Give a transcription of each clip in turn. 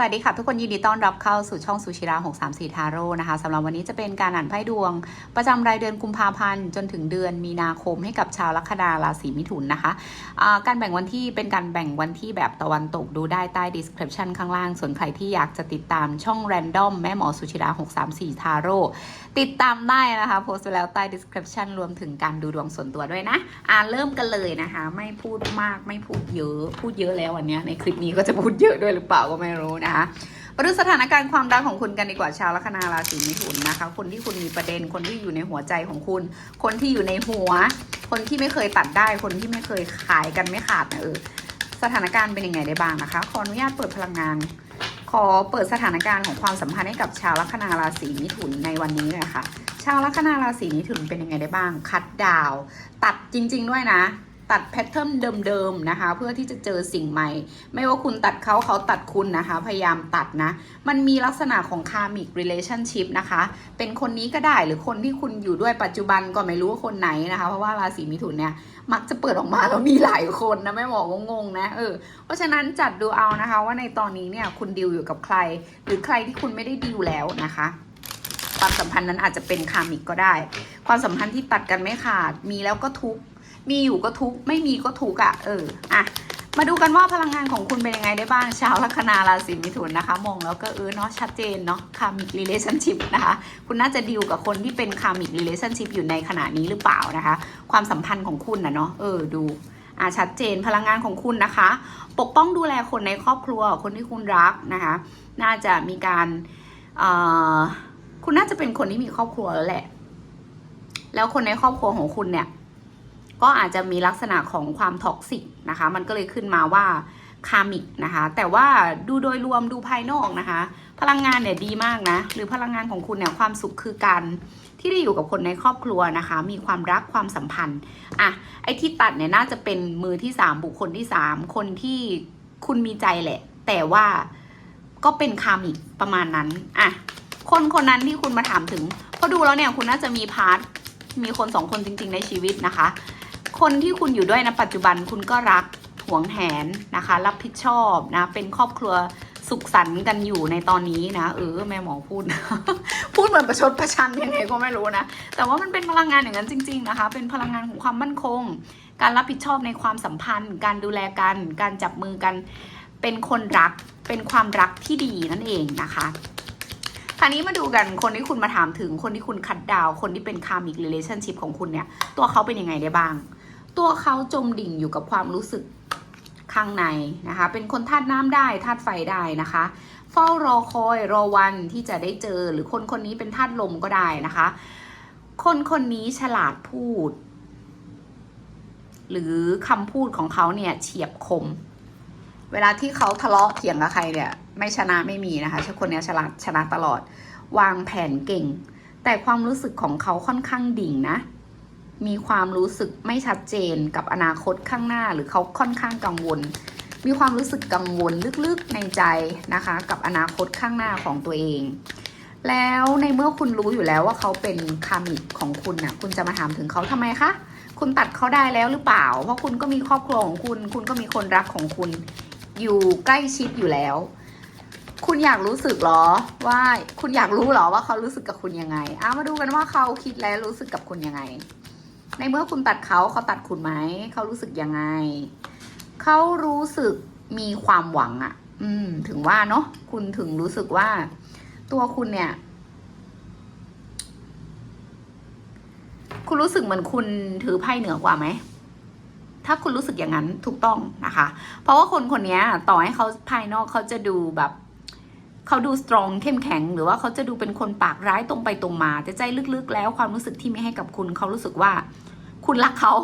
สวัสดีค่ะทุกคนยินดีต้อนรับเข้าสู่ช่องซูชิระ634 ทาโร่นะคะสำหรับวันนี้จะเป็นการอ่านไพ่ดวง ประจำรายเดือนกุมภาพันธ์จนถึงเดือนมีนาคมให้กับชาวลัคนาราศีมิถุนนะคะอ่าการแบ่งวันที่เป็นการแบ่งวันที่แบบตะวันตกดูได้ใต้ description ข้างล่าง ส่วนใครที่อยากจะติดตามช่อง random แม่หมอซูชิระ634 ทาโร่ติดตามได้นะคะโพสต์ไว้แล้วใต้ description รวมถึงการดูดวงส่วนตัวด้วยนะอ่าเริ่มกันเลยนะคะ ไม่พูดมากไม่พูดเยอะ พูดเยอะแล้ววันนี้ในคลิปนี้ก็จะพูดเยอะด้วยหรือเปล่าก็ไม่รู้นะคะมาดูสถานการณ์ความรักของคุณกันดีกว่าชาวลัคนาราศีมิถุนนะคะ คนที่คุณมีประเด็นคนที่อยู่ในหัวใจของคุณ คนที่อยู่ในหัว คนที่ไม่เคยตัดได้ คนที่ไม่เคยขายกันไม่ขาดนะเออสถานการณ์เป็นยังไงได้บ้างนะคะ ขออนุญาตเปิดพลังงาน ขอเปิดสถานการณ์ของความสัมพันธ์ให้กับชาวลัคนาราศีมิถุนในวันนี้เลยค่ะ ชาวลัคนาราศีมิถุนเป็นยังไงได้บ้าง คัดดาว ตัดจริง ๆ ด้วยนะ ตัดแพทเทิร์นเดิมๆนะคะ เพื่อที่จะเจอสิ่งใหม่ ไม่ว่าคุณตัดเขาเขาตัดคุณนะคะ พยายามตัดนะ มันมีลักษณะของคามิก relationship นะคะ เป็นคนนี้ก็ได้หรือคนที่คุณอยู่ด้วยปัจจุบันก็ไม่รู้ว่าคนไหนนะคะ เพราะว่าราศีมิถุนเนี่ยมักจะเปิดออกมาแล้วมีหลายคนนะแม่หมองงๆนะเออเพราะฉะนั้นจัดดูเอานะคะว่าในตอนนี้เนี่ยคุณดิวอยู่กับใคร หรือใครที่คุณไม่ได้ดิวแล้วนะคะความสัมพันธ์นั้นอาจจะเป็นคามิกก็ได้ ความสัมพันธ์ที่ตัดกันไม่ขาด มีแล้วก็ทุก มีอยู่ก็ทุกไม่มีก็ทุกข์อะ เอออะมาดูกันว่าพลังงานของคุณเป็นยังไงได้บ้างชาวลัคนาราศีมิถุนนะคะ มองแล้วก็เออเนาะชัดเจนเนาะคามิก relationship นะคะ คุณน่าจะดีลกับคนที่เป็นคามิก relationship อยู่ในขณะนี้หรือเปล่านะคะ ความสัมพันธ์ของคุณนะเนาะเออดูอะชัดเจนพลังงานของคุณนะคะ ปกป้องดูแลคนในครอบครัวคนที่คุณรักนะคะ น่าจะมีการเอ่อคุณน่าจะเป็นคนที่มีครอบครัวแล้วแหละ แล้วคนในครอบครัวของคุณเนี่ย ก็อาจจะมีลักษณะของความท็อกซิกนะคะ มันก็เลยขึ้นมาว่าคามิกนะคะ แต่ว่าดูโดยรวมดูภายนอกนะคะ พลังงานเนี่ยดีมากนะ หรือพลังงานของคุณเนี่ยความสุขคือการที่ได้อยู่กับคนในครอบครัวนะคะ มีความรักความสัมพันธ์อะไอ้ที่ตัดเนี่ยน่าจะเป็นมือที่สามบุคคลที่สามคนที่คุณมีใจแหละ แต่ว่าก็เป็นคามิกประมาณนั้นอะคนคนนั้นที่คุณมาถามถึงพอดูแล้วเนี่ยคุณน่าจะมีพาร์ทมีคนสองคนจริง ๆ ในชีวิตนะคะ คนที่คุณอยู่ด้วยนะปัจจุบันคุณก็รักหวงแหนนะคะ รับผิดชอบนะ เป็นครอบครัวสุขสันต์กันอยู่ในตอนนี้นะเออแม่หมอพูด พูดเหมือนประชดประชันยังไงก็ไม่รู้นะ แต่ว่ามันเป็นพลังงานอย่างนั้นจริง ๆนะคะ เป็นพลังงานของความมั่นคง การรับผิดชอบในความสัมพันธ์ การดูแลกัน การจับมือกัน เป็นคนรักเป็นความรักที่ดีนั่นเองนะคะคราวนี้มาดูกันคนที่คุณมาถามถึงคนที่คุณคัดดาว คนที่เป็นคามิก r ร l a t i o n s h i p ของคุณเนี่ย ตัวเขาเป็นยังไงได้บ้าง ตัวเขาจมดิ่งอยู่กับความรู้สึกข้างในนะคะ เป็นคนธาตุน้ำได้ธาตุไฟได้นะคะ เฝ้ารอคอยรอวันที่จะได้เจอหรือคนคนนี้เป็นธาตุลมก็ได้นะคะ คนคนนี้ฉลาดพูด หรือคำพูดของเขาเนี่ยเฉียบคม เวลาที่เขาทะเลาะเถียงกับใครเนี่ย ไม่ชนะไม่มีนะคะคนนี้ฉลาดชนะตลอด วางแผนเก่ง แต่ความรู้สึกของเขาค่อนข้างดิ่งนะ มีความรู้สึกไม่ชัดเจนกับอนาคตข้างหน้าหรือเขาค่อนข้างกังวล มีความรู้สึกกังวลลึกๆในใจนะคะ กับอนาคตข้างหน้าของตัวเอง แล้วในเมื่อคุณรู้อยู่แล้วว่าเขาเป็นคามิกของคุณนะ่ะคุณจะมาถามถึงเขาทำไมคะคุณตัดเขาได้แล้วหรือเปล่า เพราะคุณก็มีครอบครัวของคุณ คุณก็มีคนรักของคุณ อยู่ใกล้ชิดอยู่แล้ว คุณอยากรู้สึกเหรอว่าคุณอยากรู้เหรอว่าเขารู้สึกกับคุณยังไงอามาดูกันว่าเขาคิดและรู้สึกกับคุณยังไง ในเมื่อคุณตัดเขาเขาตัดคุณไหมเขารู้สึกยังไง เขารู้สึกมีความหวังอะอืม ถึงว่าเนาะคุณถึงรู้สึกว่า ตัวคุณเนี่ย คุณรู้สึกเหมือนคุณถือไพ่เหนือกว่าไหมถ้าคุณรู้สึกอย่างนั้นถูกต้องนะคะ เพราะว่าคนคนนี้ต่อให้เขาภายนอกเขาจะดูแบบ เขาดูสตรองเข้มแข็ง หรือว่าเขาจะดูเป็นคนปากร้ายตรงไปตรงมา แต่ใจลึกๆ แล้วความรู้สึกที่ไม่ให้กับคุณเขารู้สึกว่า คุณรักเขา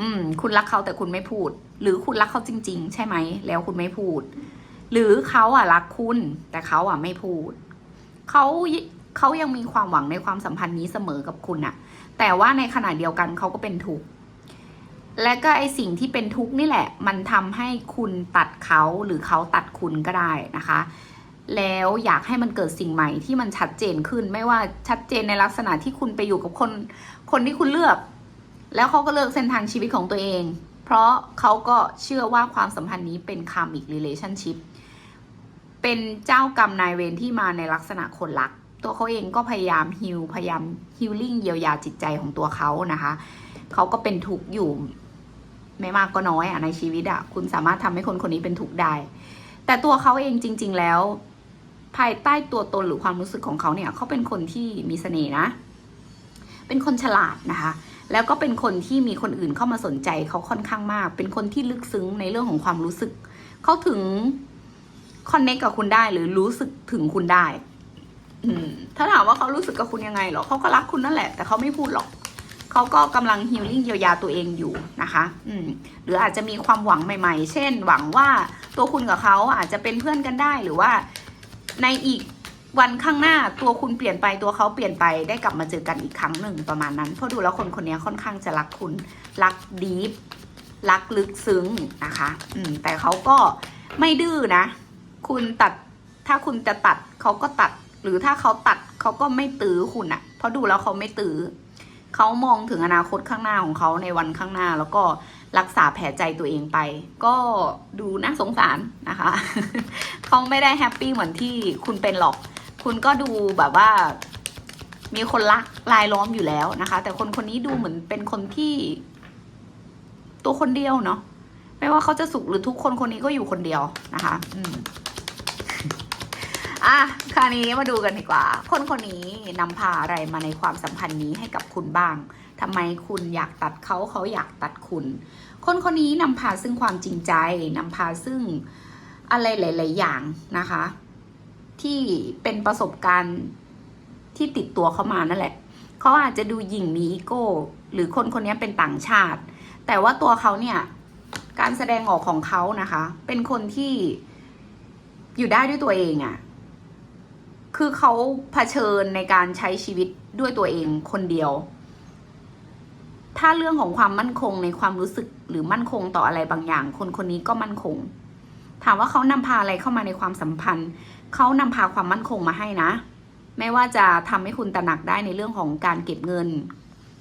อืม คุณรักเขาแต่คุณไม่พูด หรือคุณรักเขาจริง ๆ ใช่ไหมแล้วคุณไม่พูด หรือเขาอะรักคุณ แต่เขาอะไม่พูดเขาเขายังมีความหวังในความสัมพันธ์นี้เสมอกับคุณอะแต่ว่าในขณะเดียวกันเขาก็เป็นทุกข์และก็ไอสิ่งที่เป็นทุกข์นี่แหละ มันทำให้คุณตัดเขาหรือเขาตัดคุณก็ได้นะคะ แล้วอยากให้มันเกิดสิ่งใหม่ที่มันชัดเจนขึ้น ไม่ว่าชัดเจนในลักษณะที่คุณไปอยู่กับคน คนที่คุณเลือก แล้วเขาก็เลือกเส้นทางชีวิตของตัวเอง เพราะเขาก็เชื่อว่าความสัมพันธ์นี้เป็นคาร์มิก relationship เป็นเจ้ากรรมนายเวรที่มาในลักษณะคนรัก ตัวเขาเองก็พยายามฮิลพยายามฮิลลิ่งเยียวยาจิตใจของตัวเขานะคะเขาก็เป็นทุกข์อยู่ไม่มากก็น้อยอะในชีวิตอะคุณสามารถทำให้คนคนนี้เป็นทุกข์ได้ แต่ตัวเขาเองจริง ๆ แล้ว ภายใต้ตัวตนหรือความรู้สึกของเขาเนี่ยเขาเป็นคนที่มีเสน่ห์นะ เป็นคนฉลาดนะคะ แล้วก็เป็นคนที่มีคนอื่นเข้ามาสนใจเขาค่อนข้างมาก เป็นคนที่ลึกซึ้งในเรื่องของความรู้สึก เขาถึงคอนเนคกับคุณได้หรือรู้สึกถึงคุณได้ถ้าถามว่าเขารู้สึกกับคุณยังไงหรอเขาก็รักคุณนั่นแหละ แต่เขาไม่พูดหรอกเขาก็กำลังฮิลลิ่งเยียวยาตัวเองอยู่นะคะ อืมหรืออาจจะมีความหวังใหม่ ๆ เช่น หวังว่าตัวคุณกับเขาอาจจะเป็นเพื่อนกันได้หรือว่า ในอีกวันข้างหน้าตัวคุณเปลี่ยนไปตัวเขาเปลี่ยนไปได้กลับมาเจอกันอีกครั้งหนึ่งประมาณนั้น เพราะดูแล้วคนคนนี้ค่อนข้างจะรักคุณ รักดีฟรักลึกซึ้งนะคะ อืม แต่เขาก็ไม่ดื้อนะ คุณตัดถ้าคุณจะตัดเขาก็ตัด หรือถ้าเขาตัดเขาก็ไม่ตื้อคุณอะเพราะดูแล้วเขาไม่ตื้อ เขามองถึงอนาคตข้างหน้าของเขาในวันข้างหน้า แล้วก็รักษาแผลใจตัวเองไป ก็ดูน่าสงสารนะคะ เขาไม่ได้แฮปปี้เหมือนที่คุณเป็นหรอก คุณก็ดูแบบว่า มีคนรักรายล้อมอยู่แล้วนะคะ แต่คนคนนี้ดูเหมือนเป็นคนที่ ตัวคนเดียวเนาะไม่ว่าเขาจะสุขหรือทุกคนคนนี้ก็อยู่คนเดียวนะคะ อืม อะคราวนี้มาดูกันดีกว่า คนคนนี้นำพาอะไรมาในความสัมพันธ์นี้ให้กับคุณบ้างทำไมคุณอยากตัดเขาเขาอยากตัดคุณ คนคนนี้นำพาซึ่งความจริงใจนำพาซึ่งอะไรหลาย ๆ อย่างนะคะ ที่เป็นประสบการณ์ที่ติดตัวเขามานั่นแหละเขาอาจจะดูหยิ่งมีอีโก้ หรือคนคนนี้เป็นต่างชาติ แต่ว่าตัวเขาเนี่ย การแสดงออกของเขานะคะ เป็นคนที่อยู่ได้ด้วยตัวเองอะ่ะ คือเขาเผชิญในการใช้ชีวิตด้วยตัวเองคนเดียว ถ้าเรื่องของความมั่นคงในความรู้สึกหรือมั่นคงต่ออะไรบางอย่าง คนคนนี้ก็มั่นคง ถามว่าเขานำพาอะไรเข้ามาในความสัมพันธ์ เขานำพาความมั่นคงมาให้นะ ไม่ว่าจะทำให้คุณตระหนักได้ในเรื่องของการเก็บเงิน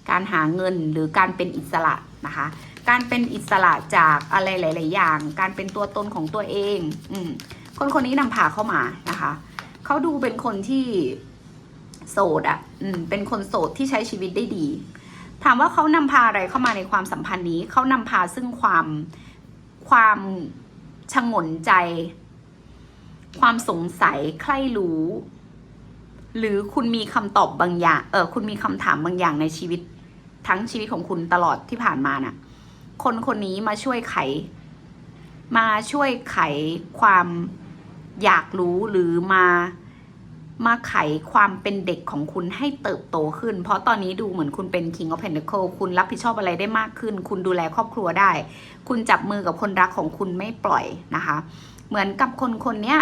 การหาเงินหรือการเป็นอิสระนะคะ การเป็นอิสระจากอะไรหลาย ๆ อย่าง การเป็นตัวตนของตัวเอง อืมคนคนนี้นำพาเข้ามานะคะ เขาดูเป็นคนที่โสดอะ่ะ อืม เป็นคนโสดที่ใช้ชีวิตได้ดี ถามว่าเขานำพาอะไรเข้ามาในความสัมพันธ์นี้ เขานำพาซึ่งความความชงนใจ ความสงสัยใคร่รู้ หรือคุณมีคำตอบบางอย่าง เออ คุณมีคำถามบางอย่างในชีวิต ทั้งชีวิตของคุณตลอดที่ผ่านมาน่ะ คนคนนี้มาช่วยไข มาช่วยไขความอยากรู้หรือมา มาไขความเป็นเด็กของคุณให้เติบโตขึ้น เพราะตอนนี้ดูเหมือนคุณเป็น King of Pentacle คุณรับผิดชอบอะไรได้มากขึ้น คุณดูแลครอบครัวได้ คุณจับมือกับคนรักของคุณไม่ปล่อยนะคะ เหมือนกับคนคนนี้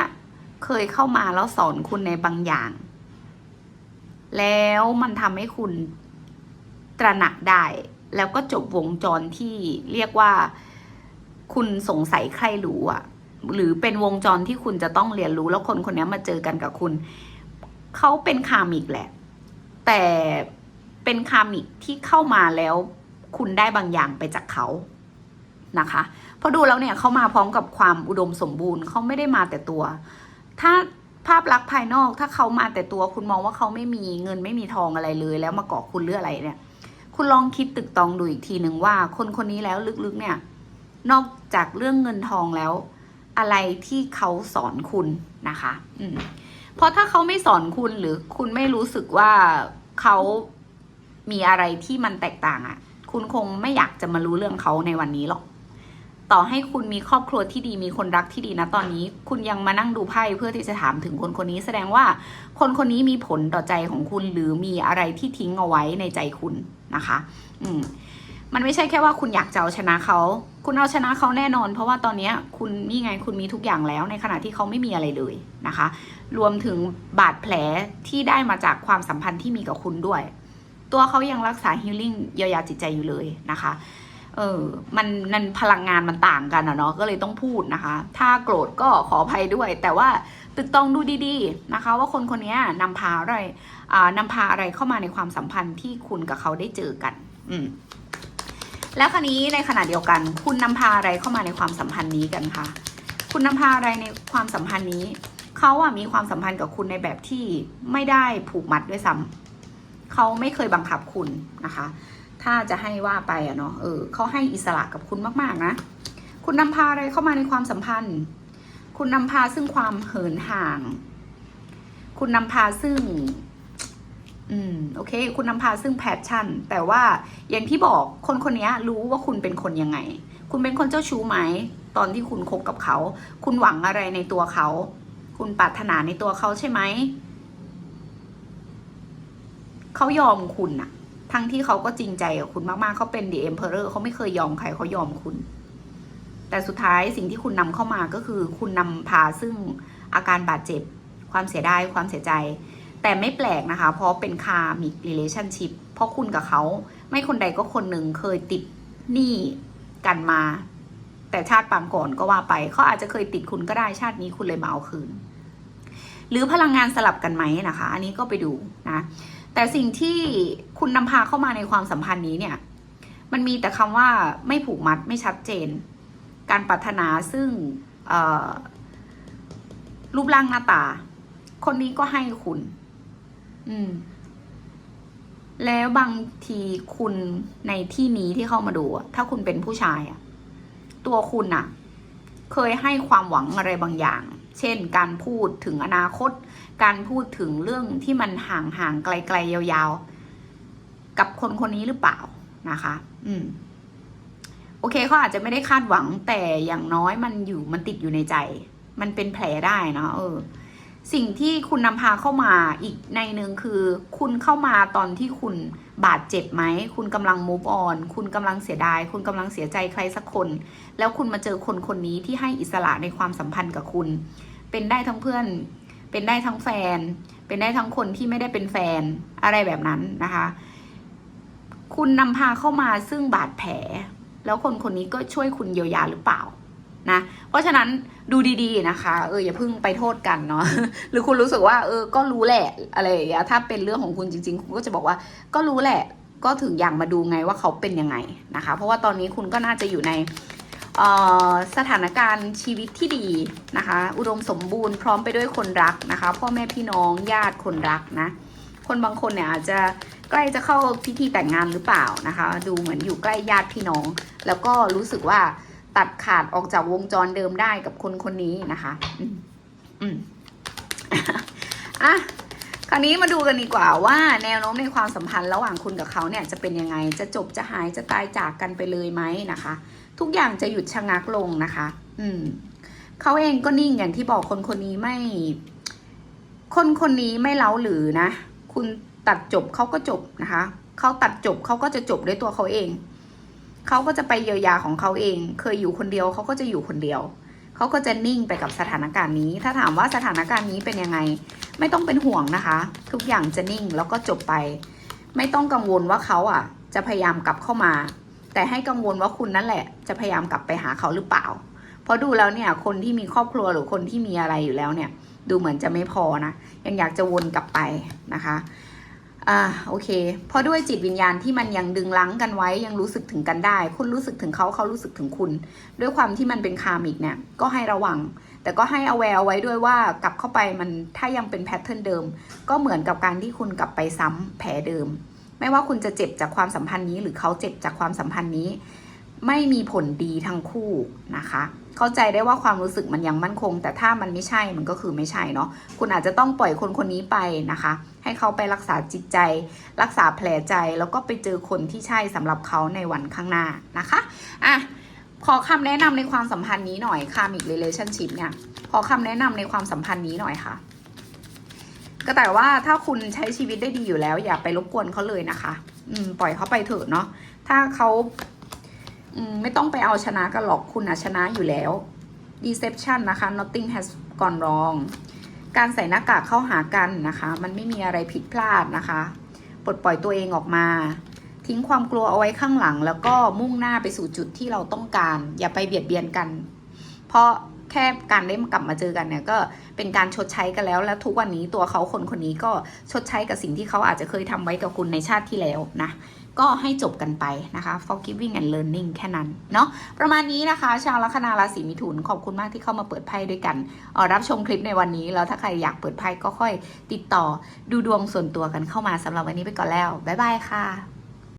เคยเข้ามาแล้วสอนคุณในบางอย่าง แล้วมันทำให้คุณตระหนักได้ แล้วก็จบวงจรที่เรียกว่าคุณสงสัยใครรู้อะหรือเป็นวงจรที่คุณจะต้องเรียนรู้แล้วคนคนนี้มาเจอกันกับคุณ เขาเป็นคามิกแหละ แต่เป็นคามิกที่เข้ามาแล้วคุณได้บางอย่างไปจากเขานะคะพราะดูแล้วเนี่ยเขามาพร้อมกับความอุดมสมบูรณ์เขาไม่ได้มาแต่ตัว ถ้าภาพลักษณ์ภายนอกถ้าเขามาแต่ตัวคุณมองว่าเขาไม่มีเงินไม่มีทองอะไรเลย แล้วมาเกาะคุณเรื่องอะไรเนี่ย คุณลองคิดตึกตองดูอีกทีหนึ่งว่า คนคนนี้แล้วลึกๆเนี่ย นอกจากเรื่องเงินทองแล้ว อะไรที่เขาสอนคุณนะคะ อืม เพราะถ้าเขาไม่สอนคุณหรือคุณไม่รู้สึกว่าเขามีอะไรที่มันแตกต่างอะ่ะ คุณคงไม่อยากจะมารู้เรื่องเขาในวันนี้หรอก ต่อให้คุณมีครอบครัวที่ดีมีคนรักที่ดีนะตอนนี้ คุณยังมานั่งดูไพ่เพื่อที่จะถามถึงคนคนนี้ แสดงว่าคนคนนี้มีผลต่อใจของคุณหรือมีอะไรที่ทิ้งเอาไว้ในใจคุณนะคะ อืมมันไม่ใช่แค่ว่าคุณอยากจะเอาชนะเขา คุณเอาชนะเขาแน่นอน เพราะว่าตอนนี้คุณนี่ไงคุณมีทุกอย่างแล้ว ในขณะที่เขาไม่มีอะไรเลยนะคะ รวมถึงบาดแผลที่ได้มาจากความสัมพันธ์ที่มีกับคุณด้วย ตัวเขายังรักษาฮิลลิ่งเยียวยาจิตใจอยู่เลยนะคะเออมันนันพลังงานมันต่างกันอะเนาะก็เลยต้องพูดนะคะ ถ้าโกรธก็ขออภัยด้วย แต่ว่าตึกตองดูดีๆนะคะ ว่าคนคนนี้นำพาอะไรอ่านำพาอะไรเข้ามาในความสัมพันธ์ที่คุณกับเขาได้เจอกัน อืม แล้วคราวนี้ในขณะเดียวกัน คุณนำพาอะไรเข้ามาในความสัมพันธ์นี้กันคะคุณนำพาอะไรในความสัมพันธ์นี้เขาอะมีความสัมพันธ์กับคุณในแบบที่ไม่ได้ผูกมัดด้วยซ้ำเขาไม่เคยบังคับคุณนะคะ ถ้าจะให้ว่าไปอะเนาะเออเขาให้อิสระกับคุณมากๆนะ คุณนำพาอะไรเข้ามาในความสัมพันธ์ คุณนำพาซึ่งความเหินห่าง คุณนำพาซึ่ง อืมโอเค คุณนำพาซึ่งแพชชั่น แต่ว่าอย่างที่บอกคนคนนี้รู้ว่าคุณเป็นคนยังไง คุณเป็นคนเจ้าชู้ไหม ตอนที่คุณคบกับเขา คุณหวังอะไรในตัวเขา คุณปรารถนาในตัวเขาใช่ไหม เขายอมคุณอะทั้งที่เขาก็จริงใจกับคุณมากๆ เขาเป็น The Emperor เขาไม่เคยยอมใครเขายอมคุณ แต่สุดท้ายสิ่งที่คุณนำเข้ามาก็คือ คุณนำพาซึ่งอาการบาดเจ็บ ความเสียดายความเสียใจ แต่ไม่แปลกนะคะ เพราะเป็นคามิก relationship เพราะคุณกับเขา ไม่คนใดก็คนหนึ่งเคยติดหนี้กันมา แต่ชาติปางก่อนก็ว่าไป เขาอาจจะเคยติดคุณก็ได้ชาตินี้คุณเลยมาเอาคืน หรือพลังงานสลับกันไหมนะคะ อันนี้ก็ไปดูนะ แต่สิ่งที่คุณนำพาเข้ามาในความสัมพันธ์นี้เนี่ย มันมีแต่คำว่าไม่ผูกมัดไม่ชัดเจน การปรารถนาซึ่งรูปร่างหน้าตา คนนี้ก็ให้คุณ อืม แล้วบางทีคุณในที่นี้ที่เข้ามาดู ถ้าคุณเป็นผู้ชายอะตัวคุณอะเคยให้ความหวังอะไรบางอย่าง เช่น การพูดถึงอนาคต การพูดถึงเรื่องที่มันห่างห่างๆไกลๆยาวๆ กับคนคนนี้หรือเปล่านะคะ อืม โอเคเขาอาจจะไม่ได้คาดหวังแต่อย่างน้อยมันอยู่มันติดอยู่ในใจ มันเป็นแผลได้เนาะเออ สิ่งที่คุณนำพาเข้ามาอีกในหนึ่งคือ คุณเข้ามาตอนที่คุณบาดเจ็บไหม คุณกำลัง move on คุณกำลังเสียดาย คุณกำลังเสียใจใครสักคน แล้วคุณมาเจอคนคนนี้ที่ให้อิสระในความสัมพันธ์กับคุณ เป็นได้ทั้งเพื่อน เป็นได้ทั้งแฟน เป็นได้ทั้งคนที่ไม่ได้เป็นแฟนอะไรแบบนั้นนะคะ คุณนำพาเข้ามาซึ่งบาดแผล แล้วคนคนนี้ก็ช่วยคุณเยียวยาหรือเปล่า นะเพราะฉะนั้นดูดีๆนะคะ เอออย่าเพิ่งไปโทษกันเนาะหรือคุณรู้สึกว่าเออก็รู้แหละอะไรอย่างเงี้ยถ้าเป็นเรื่องของคุณจริง ๆ คุณก็จะบอกว่าก็รู้แหละก็ถึงอย่างมาดูไงว่าเขาเป็นยังไงนะคะ เพราะว่าตอนนี้คุณก็น่าจะอยู่ในออสถานการณ์ชีวิตที่ดีนะคะ อุดมสมบูรณ์พร้อมไปด้วยคนรักนะคะ พ่อแม่พี่น้องญาติคนรักนะ คนบางคนเนี่ยอาจจะใกล้จะเข้าพิธีแต่งงานหรือเปล่านะคะ ดูเหมือนอยู่ใกล้ญาติพี่น้อง แล้วก็รู้สึกว่า ตัดขาดออกจากวงจรเดิมได้กับคนคนนี้นะคะอืมอืมอะคราวนี้มาดูกันดีกว่าว่าแนวโน้มในความสัมพันธ์ระหว่างคุณกับเขาเนี่ยจะเป็นยังไงจะจบจะหายจะตายจากกันไปเลยไหมนะคะ ทุกอย่างจะหยุดชะงักลงนะคะ อืมเขาเองก็นิ่งอย่างที่บอกคนคนนี้ไม่ คนคนนี้ไม่เล้าหรือนะ คุณตัดจบเขาก็จบนะคะเขาตัดจบเขาก็จะจบด้วยตัวเขาเอง เขาก็จะไปเยียวยาของเขาเอง เคยอยู่คนเดียวเขาก็จะอยู่คนเดียว เขาก็จะนิ่งไปกับสถานการณ์นี้ ถ้าถามว่าสถานการณ์นี้เป็นยังไง ไม่ต้องเป็นห่วงนะคะ ทุกอย่างจะนิ่งแล้วก็จบไป ไม่ต้องกังวลว่าเขาอะ จะพยายามกลับเข้ามา แต่ให้กังวลว่าคุณนั่นแหละ จะพยายามกลับไปหาเขาหรือเปล่า เพราะดูแล้วเนี่ยคนที่มีครอบครัวหรือคนที่มีอะไรอยู่แล้วเนี่ย ดูเหมือนจะไม่พอนะ ยังอยากจะวนกลับไปนะคะ อ่าโอเค เพราะด้วยจิตวิญญาณที่มันยังดึงลังกันไว้ยังรู้สึกถึงกันได้ คุณรู้สึกถึงเขาเขารู้สึกถึงคุณ ด้วยความที่มันเป็นคามิกเนี่ยก็ให้ระวัง แต่ก็ให้อแวร์ไว้ด้วยว่ากลับเข้าไปมันถ้ายังเป็นแพทเทิร์นเดิม ก็เหมือนกับการที่คุณกลับไปซ้ำแผลเดิม ไม่ว่าคุณจะเจ็บจากความสัมพันธ์นี้ หรือเขาเจ็บจากความสัมพันธ์นี้ ไม่มีผลดีทั้งคู่นะคะ เข้าใจได้ว่าความรู้สึกมันยังมั่นคง แต่ถ้ามันไม่ใช่มันก็คือไม่ใช่เนาะคุณอาจจะต้องปล่อยคนคนนี้ไปนะคะ ให้เขาไปรักษาจิตใจ รักษาแผลใจแล้วก็ไปเจอคนที่ใช่สำหรับเขาในวันข้างหน้านะคะอะขอคำแนะนำในความสัมพันธ์นี้หน่อยคามิกเรลชั่นชิพเนี่ยขอคำแนะนำในความสัมพันธ์นี้หน่อยค่ะ ก็แต่ว่าถ้าคุณใช้ชีวิตได้ดีอยู่แล้ว อย่าไปรบกวนเขาเลยนะคะ อืม ปล่อยเขาไปเถอะเนาะถ้าเขาอืมไม่ต้องไปเอาชนะกันหรอกคุณอะชนะอยู่แล้ว deception นะคะ nothing has gone wrong การใส่หน้ากากเข้าหากันนะคะ มันไม่มีอะไรผิดพลาดนะคะ ปลดปล่อยตัวเองออกมา ทิ้งความกลัวเอาไว้ข้างหลัง แล้วก็มุ่งหน้าไปสู่จุดที่เราต้องการ อย่าไปเบียดเบียนกัน เพราะแค่การได้กลับมาเจอกันเนี่ยก็เป็นการชดใช้กันแล้ว แล้วทุกวันนี้ตัวเขาคนคนนี้ก็ชดใช้กับสิ่งที่เขาอาจจะเคยทำไว้กับคุณในชาติที่แล้วนะ ก็ให้จบกันไปนะคะ forgiving and learning แค่นั้นเนาะประมาณนี้นะคะ ชาวลัคนาราศีมิถุนขอบคุณมากที่เข้ามาเปิดไพ่ด้วยกันออรับชมคลิปในวันนี้ แล้วถ้าใครอยากเปิดไพ่ก็ค่อยติดต่อดูดวงส่วนตัวกันเข้ามาสำหรับวันนี้ไปก่อนแล้ว บ๊ายบายค่ะ